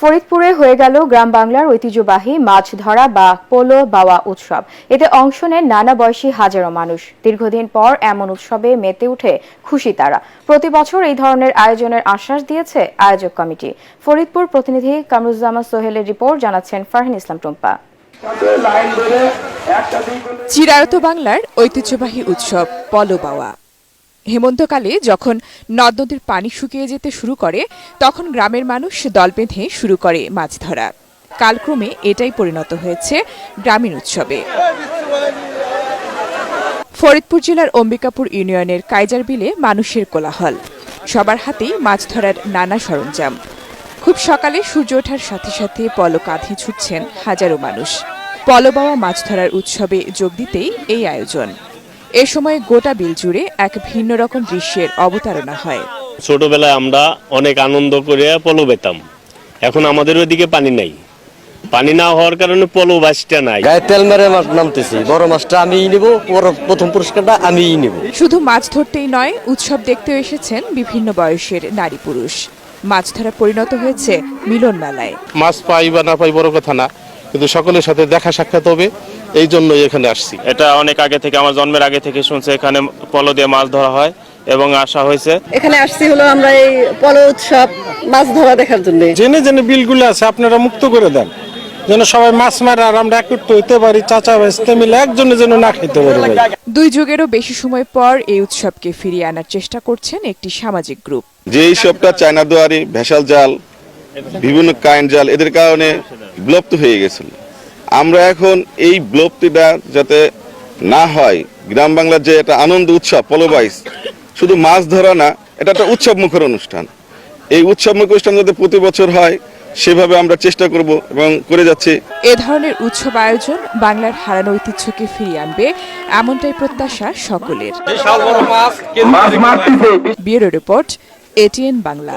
ফরিদপুরে হয়ে গেল গ্রাম বাংলার ঐতিহ্যবাহী মাছ ধরা বা পোলো বাওয়া উৎসব। এতে অংশ নেন নানা বয়সী হাজারো মানুষ। দীর্ঘদিন পর এমন উৎসবে মেতে উঠে খুশি তারা। প্রতি বছর এই ধরনের আয়োজনের আশ্বাস দিয়েছে আয়োজক কমিটি। ফরিদপুর প্রতিনিধি কামরুজ্জামান সোহেলের রিপোর্ট জানাচ্ছেন ফারহিন ইসলাম টুম্পা। চিরায়ত বাংলার ঐতিহ্যবাহী উৎসব পলোবাওয়া হেমন্তকালে যখন নদ নদীর পানি শুকিয়ে যেতে শুরু করে, তখন গ্রামের মানুষ দল বেঁধে শুরু করে মাছ ধরা। কালক্রমে এটাই পরিণত হয়েছে গ্রামীণ উৎসবে। ফরিদপুর জেলার অম্বিকাপুর ইউনিয়নের কাইজার বিলে মানুষের কোলাহল। সবার হাতেই মাছ ধরার নানা সরঞ্জাম। খুব সকালে সূর্য ওঠার সাথে সাথে পল কাঁধে ছুটছেন হাজারো মানুষ। পলবাওয়া মাছ ধরার উৎসবে যোগ দিতেই এই আয়োজন। এ সময় গোটা বিল জুড়ে এক ভিন্ন রকম দৃশ্যের অবতারণা হয়। ছোটবেলায় আমরা অনেক আনন্দ করে পলো পেতাম এখন আমাদের ওইদিকে পানি নাই। পানি না হওয়ার কারণে পলো বাসটা নাই। গায়ে তেল মেরে মাছ নামতেছি। বড় মাছটা আমিই নিব পর- প্রথম পুরস্কারটা আমিই নিব। শুধু মাছ ধরতেই নয় উৎসব দেখতে এসেছেন বিভিন্ন বয়সের নারী পুরুষ। মাছ ধরা পরিণত হয়েছে মিলন মেলায় মাছ পাই বা না পাই বড় কথা না। কিন্তু সকলের সাথে দেখা সাক্ষাৎ হবে এই জন্যই এখানে আসছি। এটা অনেক আগে থেকে আমার জন্মের আগে থেকে শুনছে এখানে পলো দিয়ে মাছ ধরা হয় এবং আসা হয়েছে। এখানে আসছি হলো আমরা এই পলো উৎসব মাছ ধরা দেখার জন্য। জেনে জেনে বিলগুলো আছে আপনারা মুক্ত করে দেন। যেন সবাই মাছ মারে আর আমরা একত্র হইতে পারি চাচা ভাইস্তে মিলে একজনে যেন না খেতে পারি দুই যুগেরও বেশি সময় পর এই উৎসবকে ফিরিয়ে আনার চেষ্টা করছেন একটি সামাজিক গ্রুপ। যে এইসবটা চায়না দুয়ারি ভেসাল জাল বিভিন্ন কারেন্ট জাল এদের কারণে বিলুপ্ত হয়ে গেছিল। আমরা এখন এই বিলুপ্তিটা যাতে না হয় গ্রাম বাংলার যে একটা আনন্দ উৎসব পলবাইস শুধু মাছ ধরা না এটা একটা উৎসব মুখর অনুষ্ঠান। এই উৎসব মুখর অনুষ্ঠান যাতে প্রতি বছর হয় সেভাবে আমরা চেষ্টা করব এবং করে যাচ্ছি। এ ধরনের উৎসব আয়োজন বাংলার হারানো ঐতিহ্যকে ফিরিয়ে আনবে এমনটাই প্রত্যাশা সকলের। Bureau report ATN Bangla.